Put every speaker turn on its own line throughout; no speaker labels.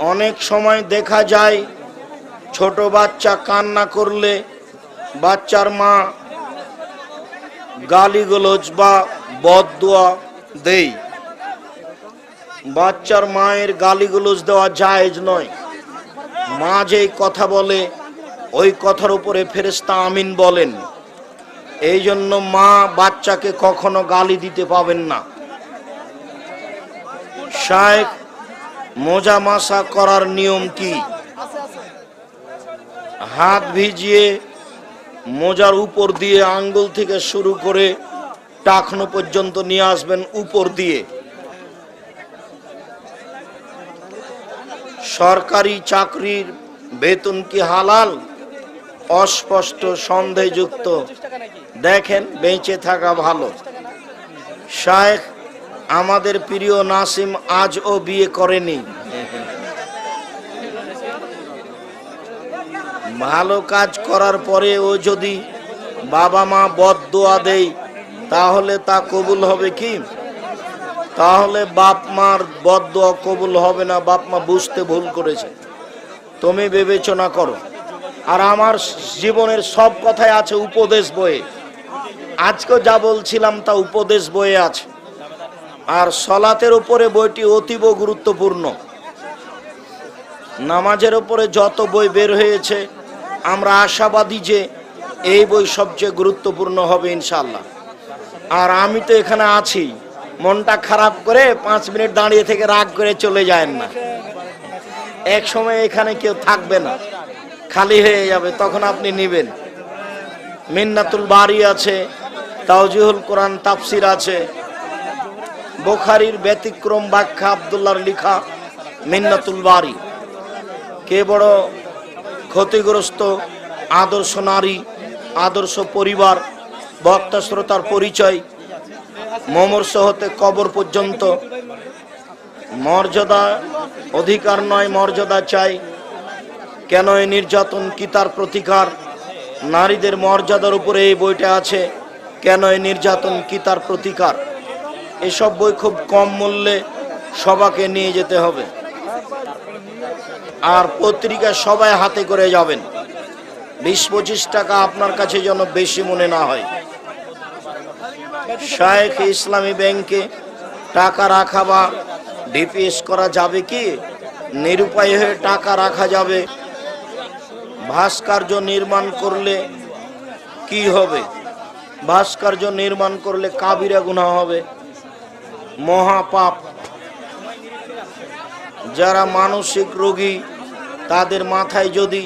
অনেক সময় দেখা যায় ছোট বাচ্চা কান্না করলে বাচ্চার মা গালিগোলজ বা বদদোয়া দেই। বাচ্চার মায়ের গালিগুলোজ দেওয়া জায়েজ নয়। মা যেই কথা বলে, ওই কথার উপরে ফেরেস্তা আমিন বলেন। এই জন্য মা বাচ্চাকে কখনো গালি দিতে পাবেন না। শায়েখ মোজা মাসা করার নিয়ম কি? হাত ভিজিয়ে মোজার উপর দিয়ে আঙ্গুল থেকে শুরু করে টাকনো পর্যন্ত নিয়ে আসবেন উপর দিয়ে। সরকারি চাকরির বেতন কি হালাল? অস্পষ্ট, সন্দেহযুক্ত। দেখেন, বেঁচে থাকা ভালো। শায়েখ আমাদের প্রিয় নাসিম আজও বিয়ে করেনি। ভালো কাজ করার পরে ও যদি বাবা মা বদদোয়া দেয়, তাহলে তা কবুল হবে কি? তাহলে বাপ মার বদদোয়া কবুল হবে না, বাপ মা বুঝতে ভুল করেছে। তুমি বিবেচনা করো। আর আমার জীবনের সব কথাই আছে উপদেশ বইয়ে। আজকে যা বলছিলাম তা উপদেশ বইয়ে আছে। আর সলাতের উপরে বইটি অতীব গুরুত্বপূর্ণ। নামাজের উপরে যত বই বের হয়েছে, আমরা আশাবাদী যে এই বই সবচেয়ে গুরুত্বপূর্ণ হবে ইনশাল্লাহ আর আমি তো এখানে আছি, মনটা খারাপ করে পাঁচ মিনিট দাঁড়িয়ে থেকে রাগ করে চলে যায় না। এক সময় এখানে কেউ থাকবে না, খালি হয়ে যাবে, তখন আপনি নেবেন। মিন্নাতুল বাড়ি আছে, তাওজিহুল কোরআন তাফসির আছে বোখারির ব্যতিক্রম ব্যাখ্যা আবদুল্লাহর লিখা মিন্নাতুল বাড়ি কে বড় ক্ষতিগ্রস্ত আদর্শ নারী, আদর্শ পরিবার, বক্তা শ্রোতার পরিচয় মমর্ষ হতে কবর পর্যন্ত, মর্যাদা অধিকার নয়, মর্যাদা চাই। কেন এই নির্যাতন কি তার প্রতিকার? নারীদের মর্যাদার উপরে এই বইটা আছে, কেন এই নির্যাতন কি তার প্রতিকার? এসব বই খুব কম মূল্যে সবাকে নিয়ে যেতে হবে। আর পত্রিকা সবাই হাতে করে যাবেন। বিশ পঁচিশ টাকা আপনার কাছে যেন বেশি মনে না হয়। শায়েখ ইসলামী ব্যাংকে টাকা রাখা বা ডিপিএস করা যাবে কি? নিরুপায় হয়ে টাকা রাখা যাবে। ভাস্কর্য নির্মাণ করলে কি হবে? ভাস্কর্য নির্মাণ করলে কাবিরা গুণা হবে। মহাপাপ। যারা মানসিক রোগী, তাদের মাথায় যদি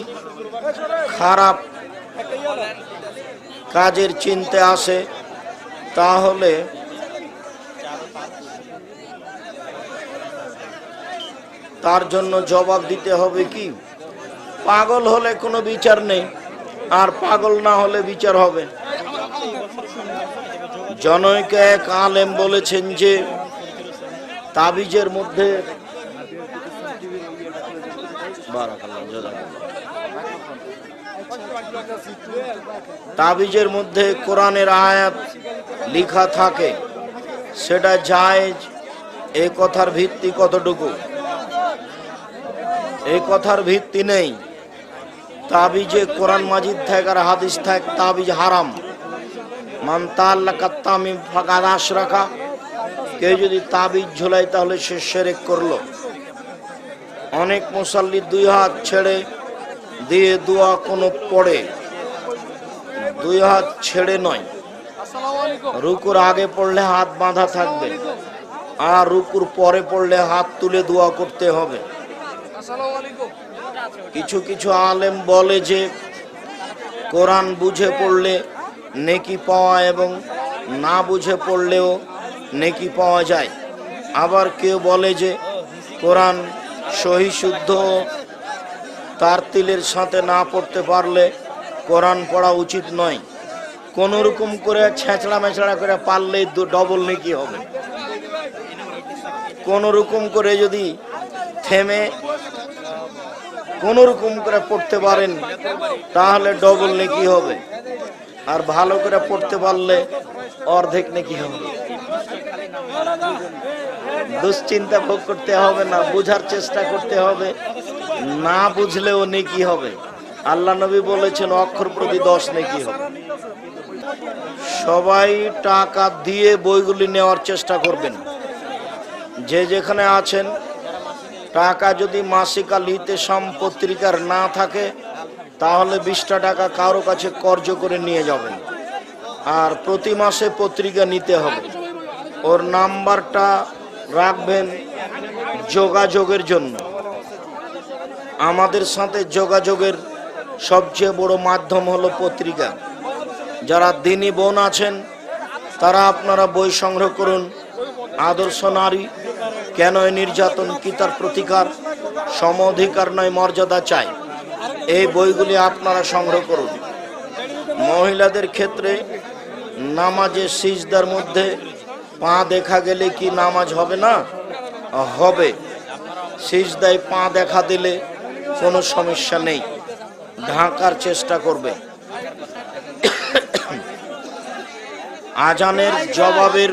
খারাপ কাজের চিনতে আসে, তাহলে তার জন্য জবাব দিতে হবে কি? পাগল হলে কোনো বিচার নেই, আর পাগল না হলে বিচার হবে জনৈক এক আলেম বলেছেন যে, তাবিজের মধ্যে তাবিজের মধ্যে কোরআনের আয়াত লিখা থাকে, সেটা জায়েজ, এ কথার ভিত্তি কতটুকু? এই কথার ভিত্তি নেই। তাবিজে কোরআন মাজিদ থাক আর হাদিস থাক, তাবিজ হারাম। মান তাল্লা কাত্তামি ফাঁকা দাস রাখা কেউ যদি তাবিজ ঝোলায় তাহলে সে সেরেক করল। অনেক মুসাল্লি দুই হাত ছেড়ে দিয়ে দোয়া কোনো পড়ে। দুই হাত ছেড়ে নয়। রুকুর আগে পড়লে হাত বাঁধা থাকবে। আর রুকুর পরে পড়লে হাত তুলে দোয়া করতে হবে। কিছু কিছু আলেম বলে যে, কোরআন বুঝে পড়লে নেকি পাওয়া এবং না বুঝে পড়লেও নেকি পাওয়া যায়। আবার কেউ বলে যে, কোরআন সহি শুদ্ধ তার তিলের সাথে না পড়তে পারলে কোরআন পড়া উচিত নয়। কোন রকম করে ছেঁচড়া মেছড়া করে পারলেই ডবল নেকি হবে। কোন রকম করে যদি থেমে কোন রকম করে পড়তে পারেন, তাহলে ডবল নেকি হবে। আর ভালো করে পড়তে পারলে অর্ধেক নেকি হবে। দুশ্চিন্তা ভোগ করতে হবে না, বুঝার চেষ্টা করতে হবে। না বুঝলেও নেকি হবে। আল্লাহ নবী বলেছেন, অক্ষর প্রতি দশ নেকি হবে। সবাই টাকা দিয়ে বইগুলি নেওয়ার চেষ্টা করবেন। যে যেখানে আছেন, টাকা যদি মাসিক সাম না থাকে তাহলে বিশটা টাকা কারও কাছে কর্য করে নিয়ে যাবেন। আর প্রতি মাসে পত্রিকা নিতে হবে। ওর নাম্বারটা রাখবেন যোগাযোগের জন্য। আমাদের সাথে যোগাযোগের সবচেয়ে বড় মাধ্যম হলো পত্রিকা। যারা দিনী বোন আছেন, তারা আপনারা বই সংগ্রহ করুন। আদর্শ নারী কেন নির্যাতন কি তার প্রতিকার? সম অধিকার নয়, মর্যাদা চাই। এই বইগুলি আপনারা সংগ্রহ করুন। মহিলাদের ক্ষেত্রে নামাজে সিজদার মধ্যে পা দেখা গেলে কি নামাজ হবে না? হবে। সিজদায় পা দেখা দিলে কোনো সমস্যা নেই। ঢাকার চেষ্টা করবে। আজানের জবাবের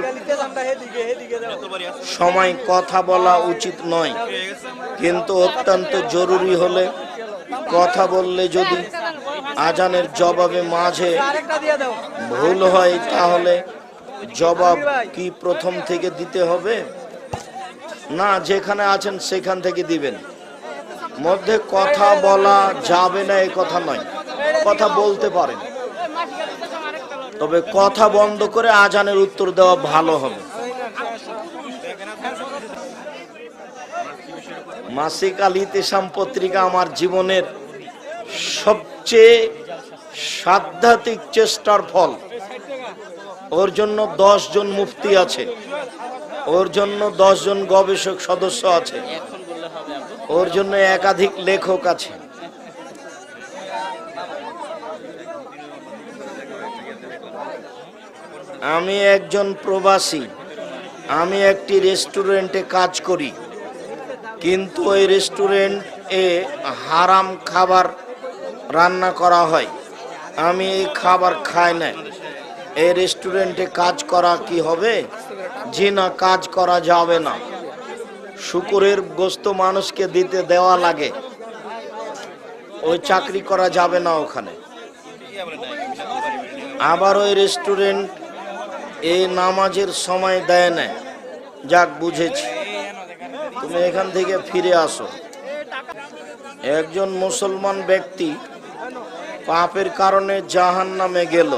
সময় কথা বলা উচিত নয়। কিন্তু অত্যন্ত জরুরি হলে কথা বললে যদি আজানের জবাবে মাঝে ভুল হয় তাহলে জবাব কি প্রথম থেকে দিতে হবে? না, যেখানে আছেন সেখান থেকে দিবেন। মধ্যে কথা বলা যাবে না এই কথা নয়। কথা বলতে পারেন। তবে কথা বন্ধ করে আজানের উত্তর দেওয়া ভালো হবে। মাসিক আল ইতেসাম পত্রিকা আমার জীবনের সবচেয়ে সাধ্যাত্মিক চেষ্টার ফল। ওর জন্য জন মুফতি আছে। ওর জন্য জন গবেষক সদস্য আছে। ওর জন্য একাধিক লেখক আছে। আমি একজন প্রবাসী। আমি একটি রেস্টুরেন্টে কাজ করি। কিন্তু ওই রেস্টুরেন্টে হারাম খাবার রান্না করা হয়। আমি এই খাবার খাই না। এই রেস্টুরেন্টে কাজ করা কি হবে? জি না, কাজ করা যাবে না। শুকুরের গোস্ত মানুষকে দিতে দেওয়া লাগে। ওই চাকরি করা যাবে না ওখানে। আবার ওই রেস্টুরেন্ট এ নামাজের সময় দেয় না। যাক, বুঝেছি। তুমি এখান থেকে ফিরে আসো। একজন মুসলমান ব্যক্তি পাপের কারণে জাহান নামে গেল।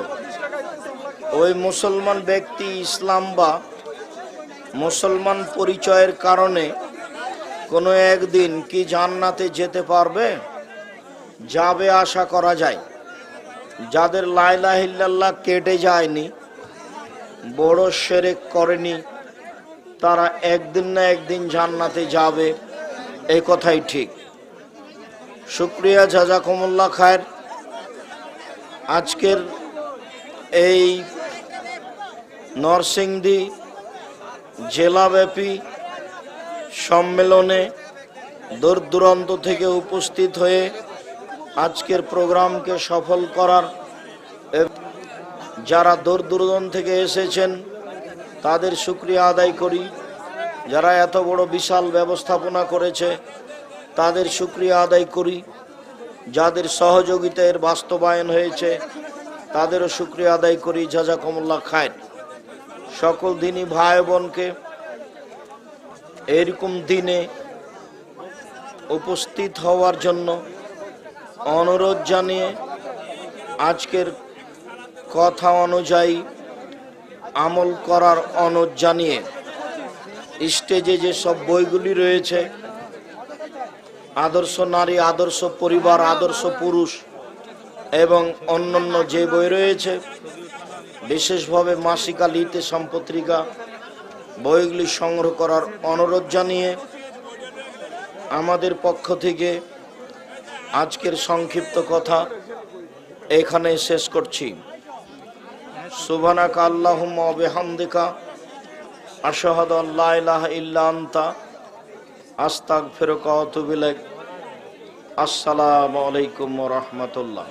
ওই মুসলমান ব্যক্তি ইসলাম বা মুসলমান পরিচয়ের কারণে কোনো একদিন কি জান্নাতে যেতে পারবে? যাবে আশা করা যায়। যাদের লাইলাহিল্লাহ কেটে যায়নি, বড় সেরেক করেনি তারা একদিন না একদিন জান্নাতে যাবে। এই কথাই ঠিক। শুক্রিয়া কমল্লা খায়ের। আজকের এই নরসিংদী জেলাব্যাপী সম্মেলনে দূর দূরান্ত থেকে উপস্থিত হয়ে আজকের প্রোগ্রামকে সফল করার যারা দূর দূরান্ত থেকে এসেছেন তাদের শুক্রিয়া আদায় করি। যারা এত বড় বিশাল ব্যবস্থাপনা করেছে, তাদের শুক্রিয়া আদায় করি। যাদের সহযোগিতায় এর বাস্তবায়ন হয়েছে, তাদেরও শুক্রিয়া আদায় করি। জাজাকুমুল্লাহ খায়ের। সকল দিনই ভাই বোনকে এরকম দিনে উপস্থিত হওয়ার জন্য অনুরোধ জানিয়ে আজকের কথা অনুযায়ী আমল করার অনুরোধ জানিয়ে স্টেজে যে সব বইগুলি রয়েছে, আদর্শ নারী, আদর্শ পরিবার, আদর্শ পুরুষ এবং অন্যান্য যে বই রয়েছে, বিশেষভাবে মাসিকা লিতে সম্পত্রিকা বইগুলি সংগ্রহ করার অনুরোধ জানিয়ে আমাদের পক্ষ থেকে আজকের সংক্ষিপ্ত কথা এখানে শেষ করছি। সুবহানাকা আল্লাহুম্মা ওয়া বিহামদিকা, আশহাদু আল্লা ইলাহা ইল্লা আনতা, আস্তাগফিরুকা ওয়া আতুবু ইলাইক। আসসালামু আলাইকুম ওয়া রাহমাতুল্লাহ।